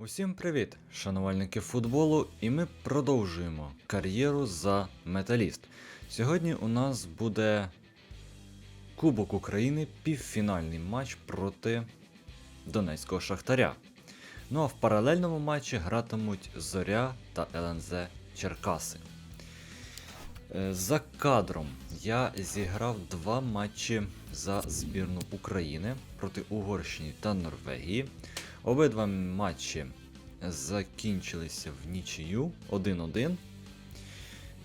Усім привіт, шанувальники футболу, і ми продовжуємо кар'єру за металіст. Сьогодні у нас буде Кубок України, півфінальний матч проти Донецького Шахтаря. Ну а в паралельному матчі гратимуть Зоря та ЛНЗ Черкаси. Е, За кадром я зіграв два матчі за збірну України проти Угорщини та Норвегії. Обидва матчі закінчилися в нічию 1-1.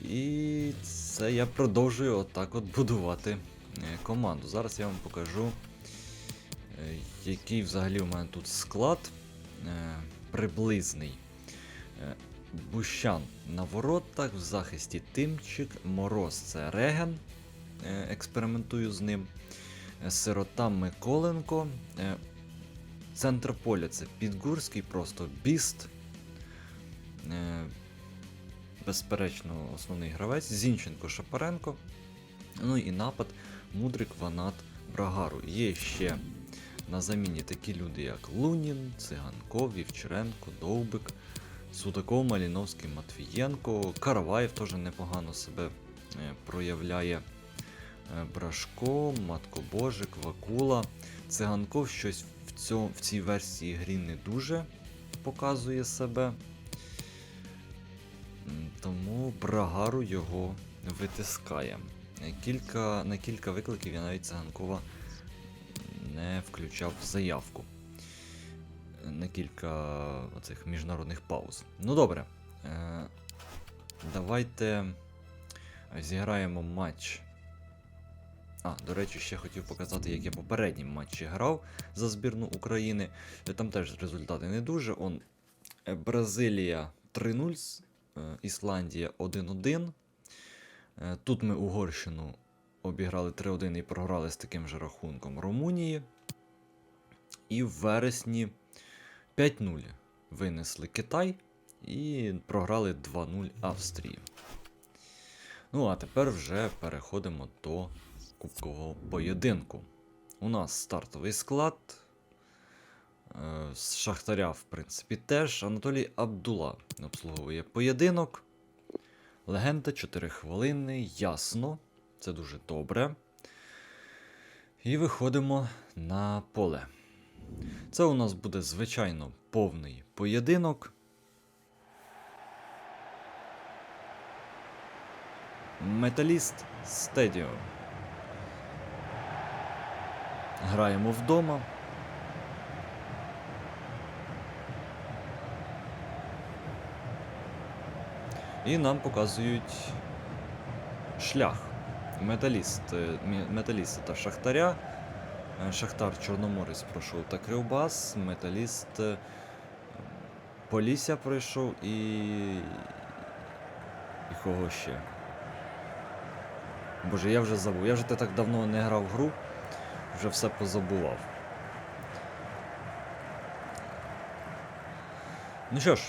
І це я продовжую отак от будувати е, команду. Зараз я вам покажу, е, який взагалі у мене тут склад е, приблизний. Бущан на воротах, в захисті Тимчик, Мороз це Реген. Експериментую з ним. Сирота Миколенко. Центр поля це Підгурський, просто біст. Е, безперечно, основний гравець. Зінченко Шапаренко. Ну і напад Мудрик Ванат Брагару. Є ще на заміні такі люди, як Лунін, Циганков, Вівчаренко, Довбик, Судаков, Маліновський, Матвієнко. Караваєв теж непогано себе е, проявляє. Е, Брашко, Маткобожик, Вакула. Циганков щось цьому, в цій версії грі не дуже показує себе. Тому Брагару його витискає. Кілька, на кілька викликів я навіть Циганкова не включав заявку. На кілька оцих міжнародних пауз. Ну добре. Е, давайте зіграємо матч. А, до речі, ще хотів показати, як я попередній матчі грав за збірну України. Там теж результати не дуже. Он е, Бразилія 3-0, е, Ісландія 1-1. Е, Тут ми Угорщину обіграли 3-1 і програли з таким же рахунком Румунії. І в вересні 5-0 винесли Китай і програли 2-0 Австрії. Ну, а тепер вже переходимо до кубкового поєдинку. У нас стартовий склад. Е, З Шахтаря, в принципі, теж. Анатолій Абдула обслуговує поєдинок. Легенда 4 хвилини, ясно. Це дуже добре. І виходимо на поле. Це у нас буде, звичайно, повний поєдинок. Металіст Стедіо. Граємо вдома. І нам показують шлях. Металіст, е, металіста та Шахтаря. Е, Шахтар Чорноморець пройшов та Кривбас. Металіст е, Полісся пройшов і. І кого ще? Боже, я вже забув. Я вже так давно не грав в гру, вже все позабував. Ну що ж,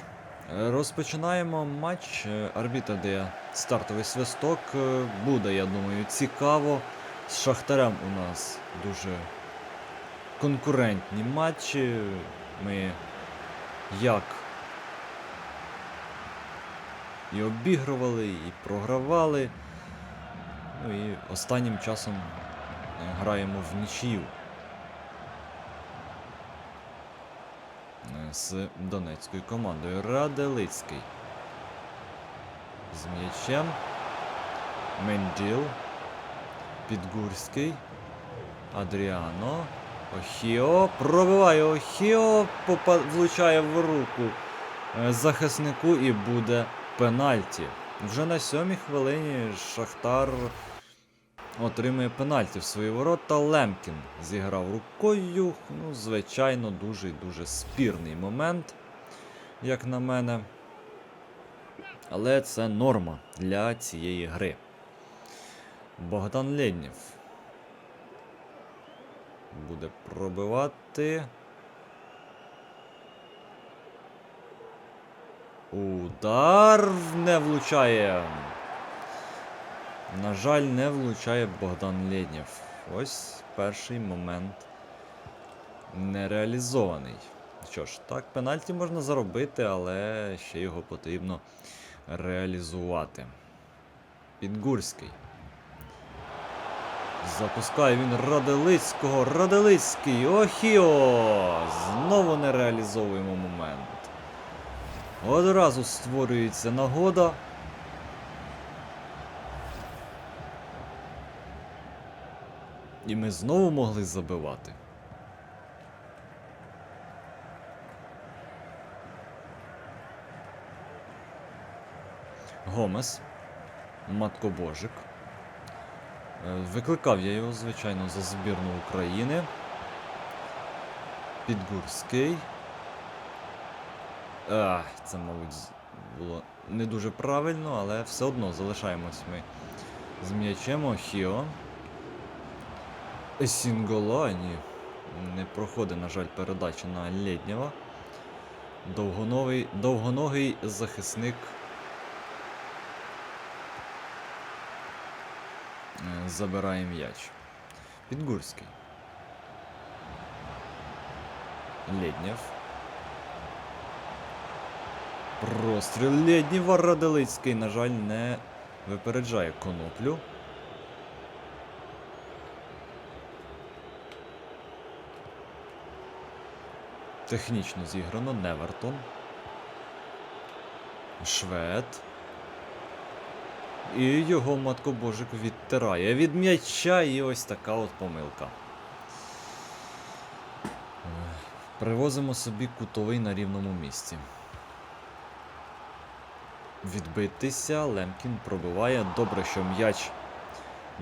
розпочинаємо матч. Е, Арбітр дає стартовий свисток. Буде, я думаю, цікаво. З Шахтарем у нас дуже конкурентні матчі. Ми як і обігрували, і програвали. Ну і останнім часом е, граємо в нічию. Е, З донецькою командою. Раделицький. З м'ячем. Менділ. Підгурський. Адріано. Охіо. Пробиває Охіо. Попа... Влучає в руку е, захиснику і буде пенальті. Вже на сьомій хвилині Шахтар отримує пенальті в свої ворота. Лемкін зіграв рукою. Ну, звичайно, дуже дуже спірний момент, як на мене. Але це норма для цієї гри. Богдан Лєднєв буде пробивати. Удар не влучає. На жаль, не влучає Богдан Лєднєв. Ось перший момент нереалізований. Що ж, так, пенальті можна заробити, але ще його потрібно реалізувати. Підгурський. Запускає він Раделицького. Раделицький. Охіо! Знову не реалізовуємо момент. Одразу створюється нагода. І ми знову могли забивати. Гомес. Маткобожик. Е, Викликав я його, звичайно, за збірну України. Підгурський. Ах, це, мабуть, було не дуже правильно, але все одно залишаємось ми з м'ячем Охіо. Сінгола, ні. Не проходить, на жаль, передача на Лєднєва. Довгоновий, довгоногий захисник е, забирає м'яч. Підгурський. Лєднєв. Простріл Лєднєва Раделицький, на жаль, не випереджає коноплю. Технічно зіграно Невертон. Швед. І його маткобожик відтирає від м'яча і ось така от помилка. Привозимо собі кутовий на рівному місці. Відбитися, Лемкін пробиває. Добре, що м'яч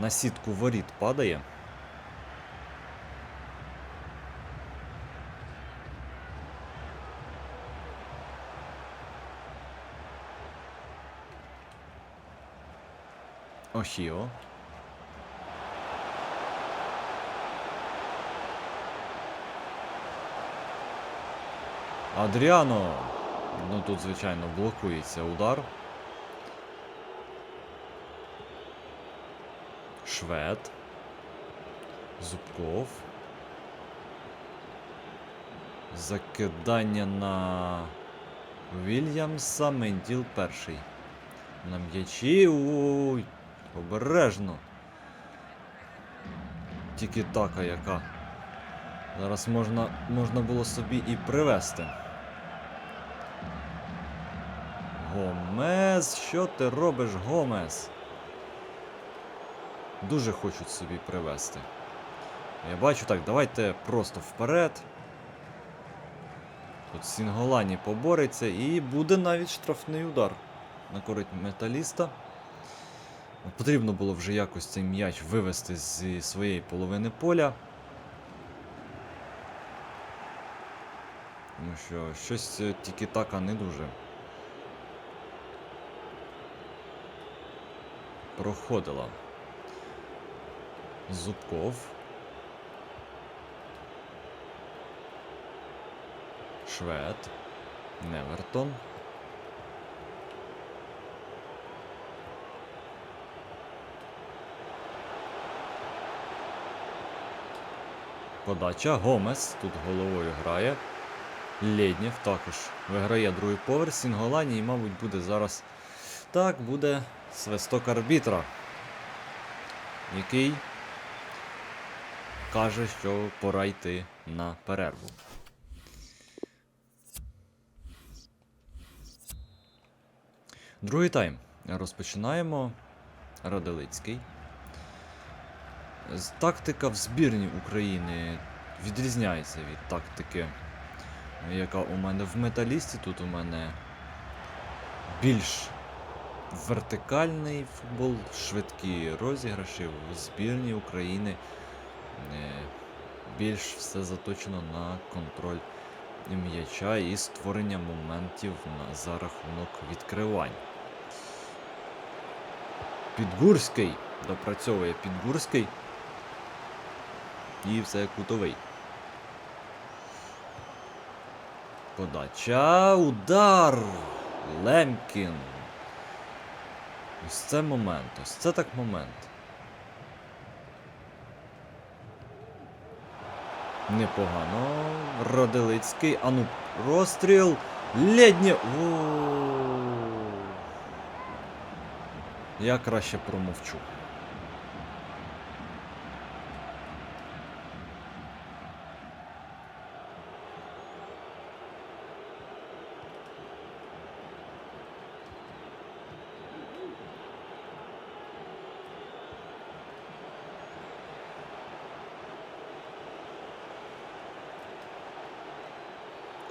на сітку воріт падає. Охіо. Адріано. Ну тут, звичайно, блокується удар. Швед. Зубков. Закидання на Вільямса. Менділ перший. На м'ячі. Обережно. Тільки така яка. Зараз можна, можна було собі і привести. Гомес, що ти робиш, Гомес? Дуже хочуть собі привести. Я бачу так, давайте просто вперед. Тут Сінголані побореться і буде навіть штрафний удар на користь металіста. Потрібно було вже якось цей м'яч вивести зі своєї половини поля. Тому що щось е, тільки така не дуже. Проходила. Зубков. Швед. Невертон. Подача. Гомес тут головою грає. Лєднєв також виграє другий поверх. Сінголані і, мабуть, буде зараз. Так, буде свисток арбітра, який каже, що пора йти на перерву. Другий тайм. Розпочинаємо. Раделицький. Тактика в збірні України відрізняється від тактики, яка у мене в металісті. Тут у мене більш вертикальний футбол, швидкі розіграші в збірні України. е, Більш все заточено на контроль м'яча і створення моментів за рахунок відкривань. Підгурський допрацьовує Підгурський. І все кутовий. Подача. Удар! Лемкін. Ось це момент. Ось це так момент. Непогано. Радилицький. Ану, розстріл. Леднє. О. Я краще промовчу.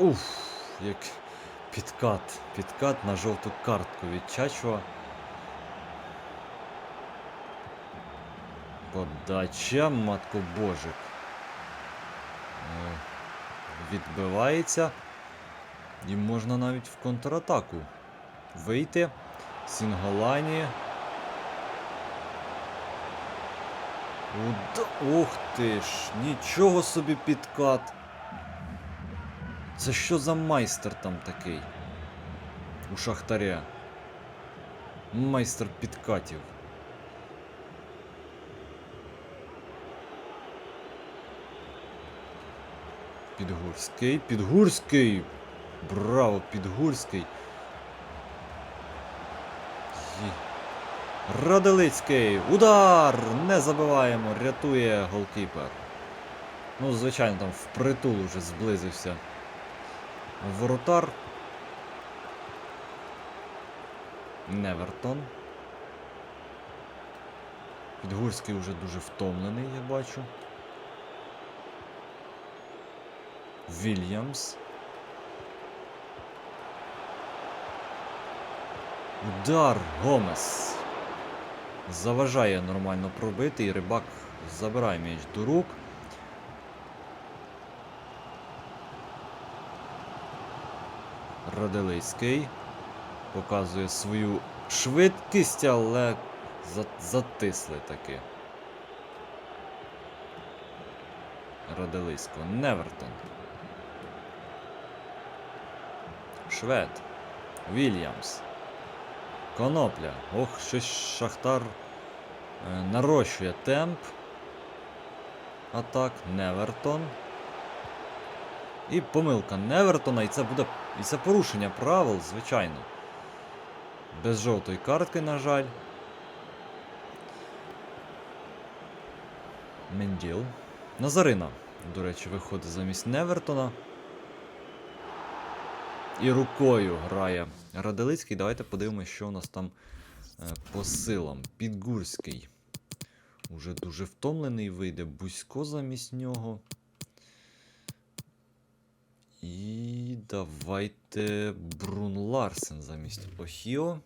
Уф, як підкат. Підкат на жовту картку від Чачуа. Подача, матко божик. Е, Відбивається. І можна навіть в контратаку вийти. Сінголані. Ух ти ж, нічого собі підкат. Це що за майстер там такий? У шахтаря. Майстер підкатів. Підгурський, Підгурський! Браво, Підгурський! Радилицький! Удар! Не забиваємо, рятує голкіпер. Ну, звичайно, там впритул уже зблизився. Воротар. Невертон. Підгурський вже дуже втомлений, я бачу. Вільямс. Удар Гомес. Заважає нормально пробити, і рибак забирає м'яч до рук. Радилийський показує свою швидкість, але затисли таки. Радилийського. Невертон. Швед. Вільямс. Конопля. Ох, щось Шахтар е, нарощує темп. Атак. Невертон. І помилка Невертона, і це буде. І це порушення правил, звичайно. Без жовтої картки, на жаль. Менділ. Назарина, до речі, виходить замість Невертона. І рукою грає Радилицький. Давайте подивимося, що у нас там е, по силам. Підгурський. Уже дуже втомлений вийде. Бузько замість нього. І давайте Брун Ларсен замість Охіо.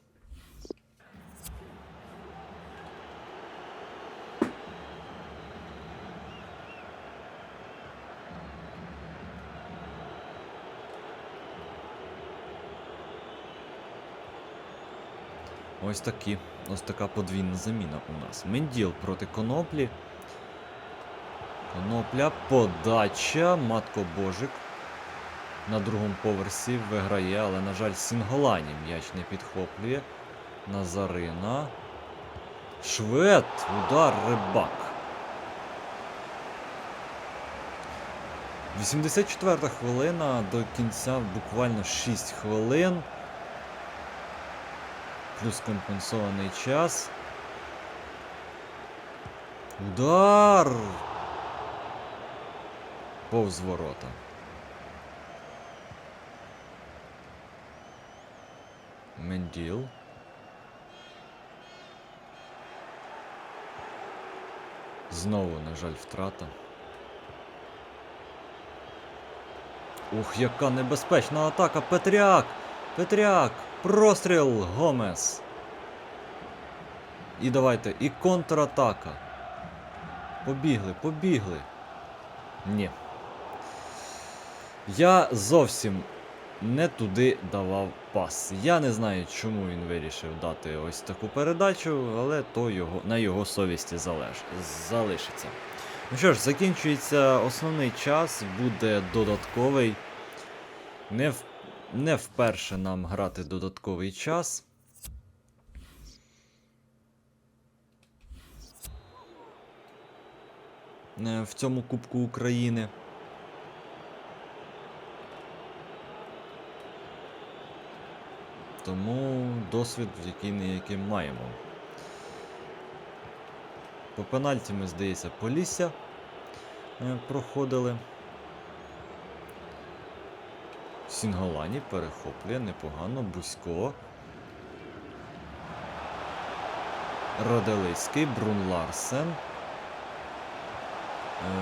Ось такі. Ось така подвійна заміна у нас. Менділ проти коноплі. Конопля, подача, матко Божик. На другому поверсі виграє, але, на жаль, Сінголані м'яч не підхоплює. Назарина. Швед. Удар рибак. 84 хвилина до кінця буквально 6 хвилин. Плюс компенсований час. Удар! Повз ворота. Менділ. Знову, на жаль, втрата. Ух, яка небезпечна атака! Петряк! Петряк! Простріл! Гомес! І давайте, і контратака. Побігли, побігли. Ні. Я зовсім не туди давав пас. Я не знаю, чому він вирішив дати ось таку передачу, але то його, на його совісті залеж, залишиться. Ну що ж, закінчується основний час, буде додатковий. Не, в, не вперше нам грати додатковий час. Е, В цьому Кубку України. Тому досвід, який не який маємо. По пенальті ми, здається, Полісся е, проходили. Сінголані перехоплює непогано, Бузько. Роделицький, Брун Ларсен.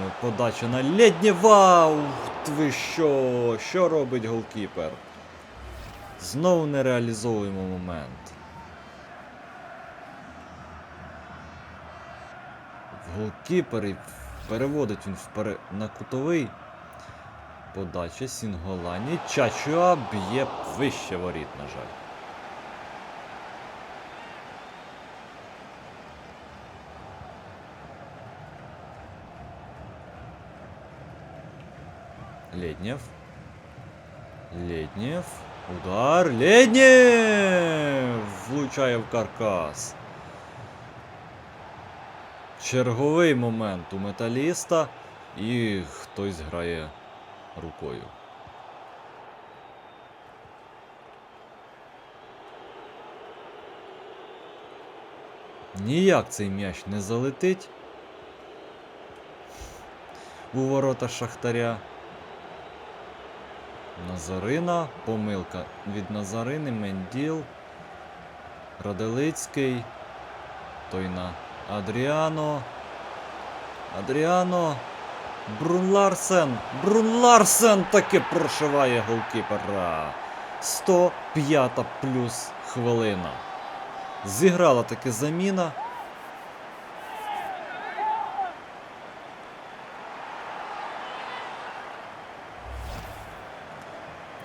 Е, Подача на Лєднєва! Ух ви що? Що робить голкіпер? Знову не реалізовуємо момент. В голкіпері переводить він вперед на кутовий. Подача Сінголані. Чачуа б'є вище воріт, на жаль. Леднев. Леднев. Удар. Леднев! Влучає в каркас. Черговий момент у металіста. І хтось грає рукою. Ніяк цей м'яч не залетить. У ворота Шахтаря. Назарина. Помилка від Назарини. Менділ. Раделицький. Той на Адріано. Адріано. Брун Ларсен! Брун Ларсен таки прошиває голкіпера. 105 плюс хвилина. Зіграла таки заміна.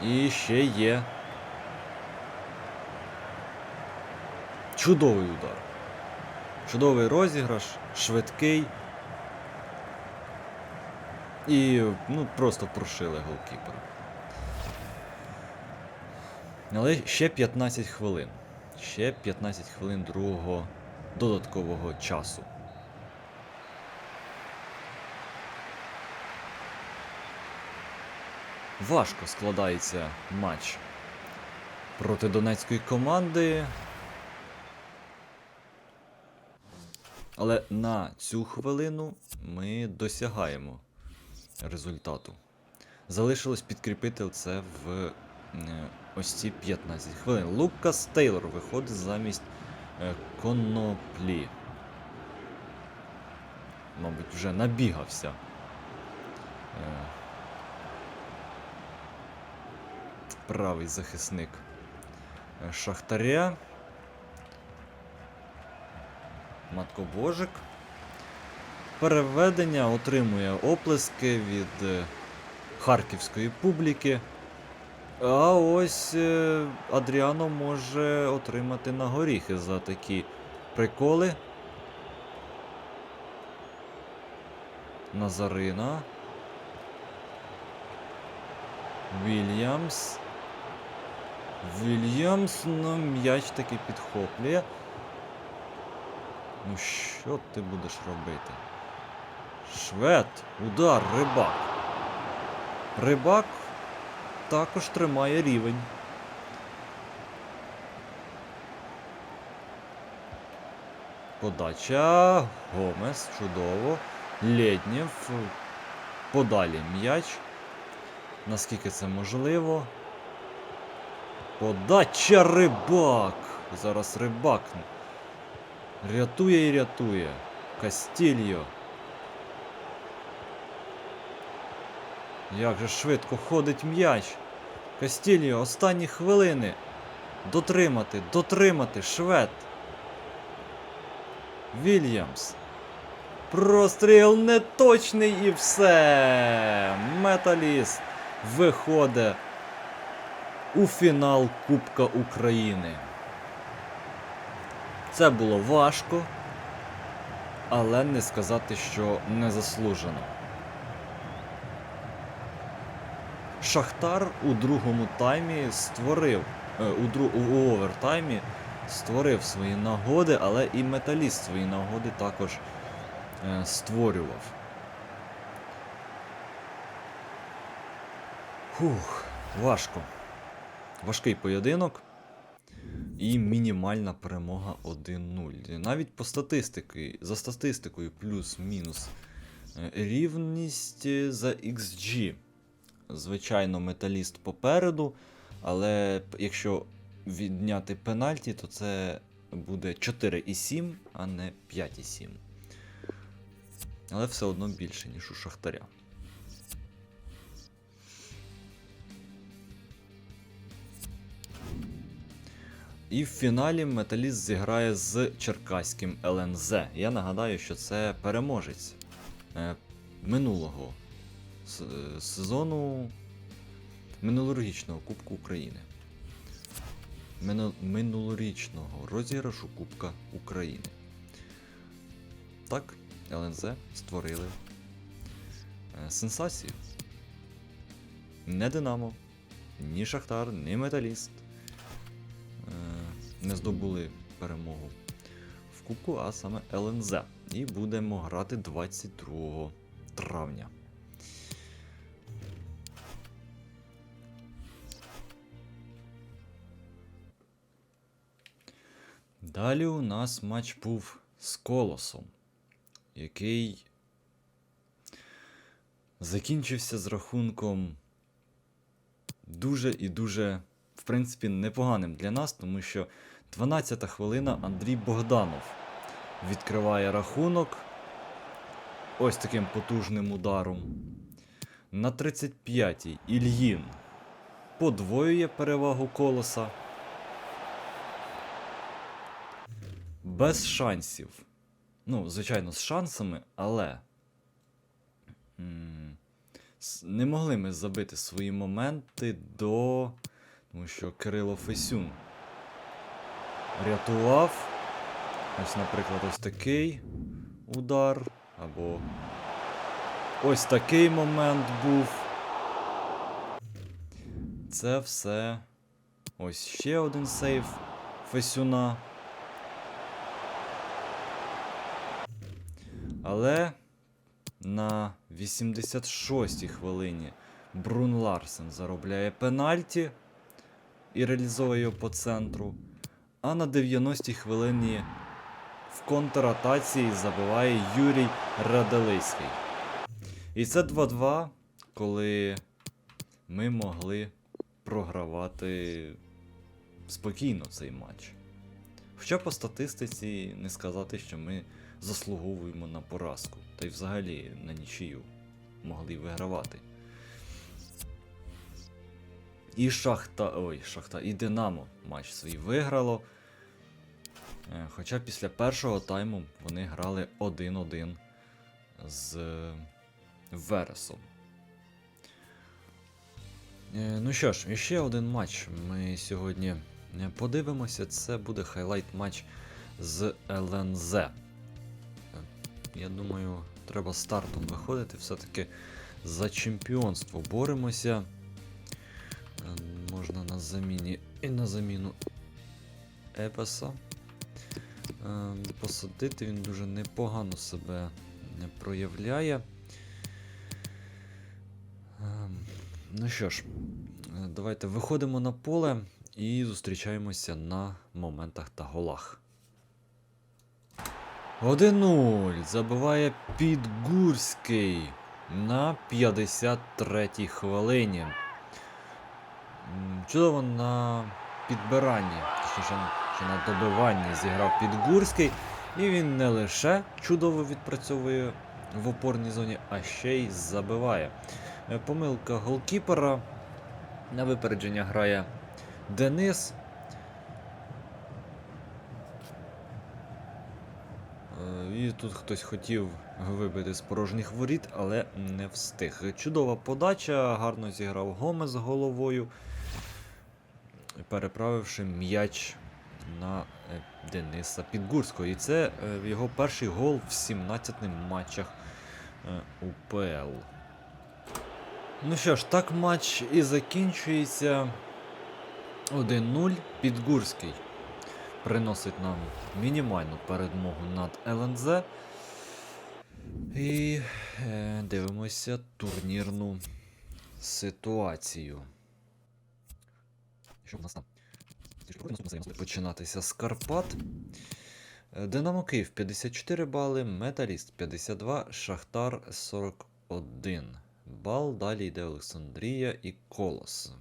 І ще є. Чудовий удар. Чудовий розіграш, швидкий. І ну, просто прошили голкіпера. Але ще 15 хвилин. Ще 15 хвилин другого додаткового часу. Важко складається матч проти донецької команди. Але на цю хвилину ми досягаємо результату. Залишилось підкріпити це в е, ось ці 15 хвилин. Лукас Тейлор виходить замість е, коноплі. Мабуть, вже набігався. Е, правий захисник е, Шахтаря. Матко Божик. Переведення отримує оплески від е, харківської публіки. А ось е, Адріано може отримати на горіхи за такі приколи. Назарина. Вільямс. Вільямс, ну м'яч таки підхоплює. Ну що ти будеш робити? Швед, удар, рибак. Рибак також тримає рівень. Подача. Гомес, чудово. Лєднєв. Подалі м'яч. Наскільки це можливо. Подача рибак. Зараз рибак. Рятує і рятує. Кастільо. Як же швидко ходить м'яч. Кастільо, останні хвилини. Дотримати, дотримати, швед. Вільямс. Простріл неточний і все. Металіст виходить у фінал Кубка України. Це було важко, але не сказати, що не заслужено. Шахтар у другому таймі створив, е, у, дру, у овертаймі створив свої нагоди, але і металіст свої нагоди також е, створював. Фух, важко. Важкий поєдинок. і мінімальна перемога 1-0. Навіть по статистики, за статистикою плюс-мінус е, рівність е, за XG. Звичайно, металіст попереду, але якщо відняти пенальті, то це буде 4,7, а не 5,7. Але все одно більше, ніж у Шахтаря. І в фіналі Металіст зіграє з черкаським ЛНЗ. Я нагадаю, що це переможець е, минулого е, сезону минулорічного Кубку України. Мину- Минулорічного розіграшу Кубка України. Так, ЛНЗ створили е, сенсацію. Не Динамо, ні Шахтар, ні Металіст не здобули перемогу в Кубку, а саме ЛНЗ. І будемо грати 22 травня. Далі у нас матч був з Колосом, який закінчився з рахунком дуже і дуже, принципі, непоганим для нас, тому що 12-та хвилина Андрій Богданов відкриває рахунок ось таким потужним ударом. На 35-й Ільїн подвоює перевагу колоса. Без шансів. Ну, звичайно, з шансами, але. Не могли ми забити свої моменти до. Тому що Кирило Фесюн рятував. Ось, наприклад, ось такий удар. Або ось такий момент був. Це все. Ось ще один сейф Фесюна. Але на 86-й хвилині Брун Ларсен заробляє пенальті і реалізовує його по центру. А на 90-й хвилині в контратаці забиває Юрій Радалиський. І це 2-2, коли ми могли програвати спокійно цей матч. Хоча по статистиці не сказати, що ми заслуговуємо на поразку, та й взагалі на нічию могли вигравати. І Шахта. Ой, Шахта, і Динамо матч свій виграло. Е, Хоча після першого тайму вони грали 1-1 з е, Вересом. Е, Ну що ж, ще один матч ми сьогодні подивимося. Це буде хайлайт матч з ЛНЗ. Я думаю, треба стартом виходити. Все-таки за чемпіонство боремося. Можна на заміні і на заміну Епеса. Е, Посадити він дуже непогано себе проявляє. Ем, Ну що ж, е, давайте виходимо на поле і зустрічаємося на моментах та голах. 1-0. Забиває Підгурський на 53-й хвилині. Чудово на підбиранні, точніше, чи на добиванні зіграв Підгурський. І він не лише чудово відпрацьовує в опорній зоні, а ще й забиває. Е, Помилка голкіпера. На випередження грає Денис. Е, І тут хтось хотів вибити з порожніх воріт, але не встиг. Чудова подача, гарно зіграв Гомес головою, переправивши м'яч на е, Дениса Підгурського. І це е, його перший гол в 17 матчах е, УПЛ. Ну що ж, так матч і закінчується 1-0. Підгурський приносить нам мінімальну перемогу над ЛНЗ. І е, дивимося турнірну ситуацію. Що нас там? Починатися з Карпат. Е, Динамо Київ 54 бали, Металіст 52, Шахтар 41 бал. Далі йде Олександрія і Колос.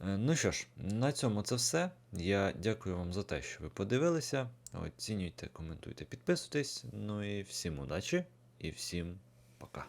Е, Ну що ж, на цьому це все. Я дякую вам за те, що ви подивилися. Оцінюйте, коментуйте, підписуйтесь. Ну і всім удачі і всім пока.